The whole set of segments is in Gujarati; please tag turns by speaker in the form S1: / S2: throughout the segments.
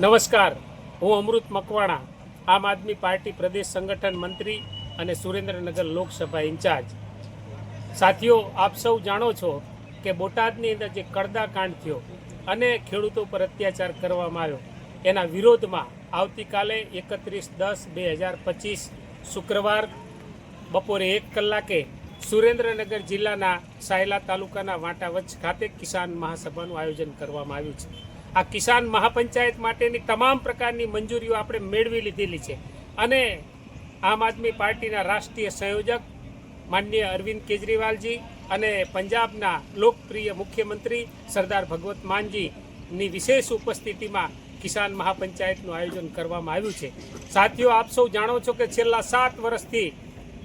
S1: નમસ્કાર. હું અમૃત મકવાણા, આમ આદમી પાર્ટી પ્રદેશ સંગઠન મંત્રી અને સુરેન્દ્રનગર લોકસભા ઇન્ચાર્જ. સાથીઓ, આપ સૌ જાણો છો કે બોટાદની અંદર જે કડદા કાંડ થયો અને ખેડૂતો પર અત્યાચાર કરવામાં આવ્યો, એના વિરોધમાં આવતીકાલે એકત્રીસ દસ બે હજાર પચીસ શુક્રવાર બપોરે એક કલાકે સુરેન્દ્રનગર જિલ્લાના સાયલા તાલુકાના વાંટા વચ્ચ ખાતે કિસાન મહાસભાનું આયોજન કરવામાં આવ્યું છે. આ કિસાન મહાપંચાયત માટેની તમામ પ્રકારની મંજૂરીઓ આપણે મેળવી લીધેલી છે. અને આમ આદમી પાર્ટીના રાષ્ટ્રીય સંયોજક માનનીય અરવિંદ કેજરીવાલજી અને પંજાબના લોકપ્રિય મુખ્યમંત્રી સરદાર ભગવત માનજીની વિશેષ ઉપસ્થિતિમાં કિસાન મહાપંચાયતનું આયોજન કરવામાં આવ્યું છે. સાથીઓ, આપ સૌ જાણો છો કે છેલ્લા સાત વર્ષથી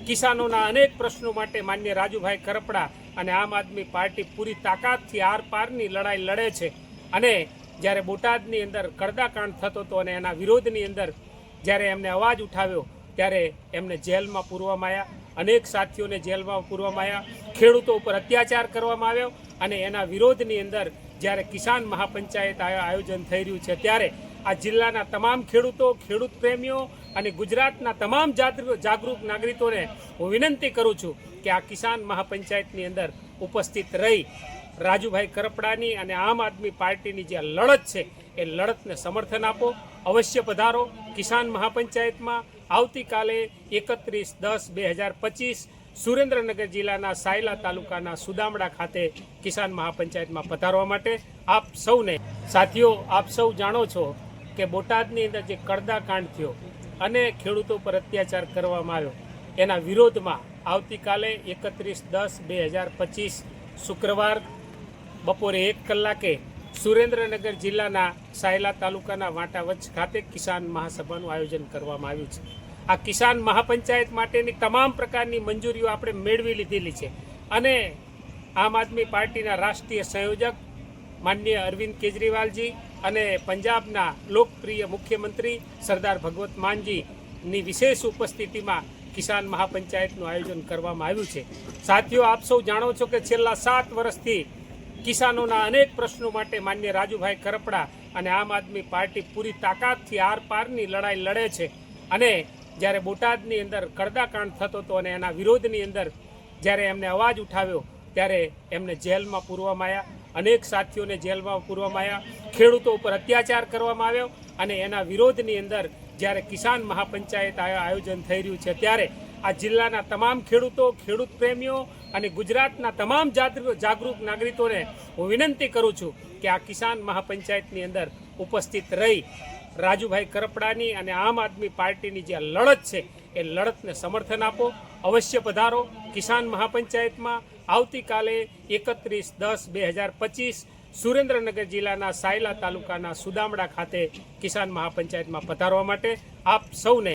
S1: કિસાનોના અનેક પ્રશ્નો માટે માન્ય રાજુભાઈ કરપડા અને આમ આદમી પાર્ટી પૂરી તાકાતથી આરપારની લડાઈ લડે છે. અને જ્યારે બોટાદની અંદર કડદાકાંડ થતો હતો અને એના વિરોધની અંદર જ્યારે એમને અવાજ ઉઠાવ્યો, ત્યારે એમને જેલમાં પૂરવામાં આવ્યા. અનેક સાથીઓને જેલમાં પૂરવામાં આવ્યા. ખેડૂતો ઉપર અત્યાચાર કરવામાં આવ્યો અને એના વિરોધની અંદર જ્યારે કિસાન મહાપંચાયત આયોજન થઈ રહ્યું છે, ત્યારે આ જિલ્લાના તમામ ખેડૂતો, ખેડૂત પ્રેમીઓ અને ગુજરાતના તમામ જાગૃત નાગરિકોને હું વિનંતી કરું છું કે આ કિસાન મહાપંચાયતની અંદર ઉપસ્થિત રહી રાજુભાઈ કરપડાની અને આમ આદમી પાર્ટીની જે લડત છે, એ લડતને સમર્થન આપો, અવશ્ય પધારો. કિસાન મહાપંચાયતમાં આવતીકાલે એકત્રીસ દસ બે હજાર પચીસ સુરેન્દ્રનગર જિલ્લાના સાયલા તાલુકાના સુદામડા ખાતે કિસાન મહાપંચાયતમાં પધારવા માટે આપ સૌને, સાથીઓ, આપ સૌ જાણો છો કે બોટાદની અંદર જે કડદા કાંડ થયો અને ખેડૂતો પર અત્યાચાર કરવામાં આવ્યો, એના વિરોધમાં આવતીકાલે એકત્રીસ દસ બે હજાર પચીસ શુક્રવાર બપોરે એક કલાકે સુરેન્દ્રનગર જિલ્લાના સાયલા તાલુકાના વાંટાવચ ખાતે કિસાન મહાસભાનું આયોજન કરવામાં આવ્યું છે. આ કિસાન મહાપંચાયત માટેની તમામ પ્રકારની મંજૂરીઓ આપણે મેળવી લીધેલી છે અને આમ આદમી પાર્ટીના રાષ્ટ્રીય સંયોજક માનનીય અરવિંદ કેજરીવાલજી અને પંજાબના લોકપ્રિય મુખ્યમંત્રી સરદાર ભગવત માનજીની વિશેષ ઉપસ્થિતિમાં કિસાન મહાપંચાયતનું આયોજન કરવામાં આવ્યું છે. સાથીઓ, આપ સૌ જાણો છો કે છેલ્લા સાત વર્ષથી કિસાનોના અનેક પ્રશ્નો માટે માન્ય રાજુભાઈ કરપડા અને આમ આદમી પાર્ટી પૂરી તાકાતથી આરપારની લડાઈ લડે છે. અને જ્યારે બોટાદની અંદર કડદાકાંડ થતો હતો અને એના વિરોધની અંદર જ્યારે એમને અવાજ ઉઠાવ્યો, ત્યારે એમને જેલમાં પૂરવામાં આવ્યા. અનેક સાથીઓને જેલમાં પૂરવામાં આવ્યા. ખેડૂતો ઉપર અત્યાચાર કરવામાં આવ્યો અને એના વિરોધની અંદર જ્યારે કિસાન મહાપંચાયત આયોજન થઈ રહ્યું છે, ત્યારે આ જિલ્લાના તમામ ખેડૂતો, ખેડૂત પ્રેમીઓ અને ગુજરાતના તમામ જાગૃ- જાગૃત નાગરિકોને હું વિનંતી કરું છું કે આ કિસાન મહાપંચાયતની અંદર ઉપસ્થિત રહી રાજુભાઈ કરપડાની અને આમ આદમી પાર્ટીની જે લડત છે, એ લડતને સમર્થન આપો. અવશ્ય પધારો. કિસાન મહાપંચાયતમાં આવતીકાલે એકત્રીસ દસ બે હજાર પચીસ સુરેન્દ્રનગર જિલ્લાના સાયલા તાલુકાના સુદામડા ખાતે કિસાન મહાપંચાયતમાં પધારવા માટે આપ સૌને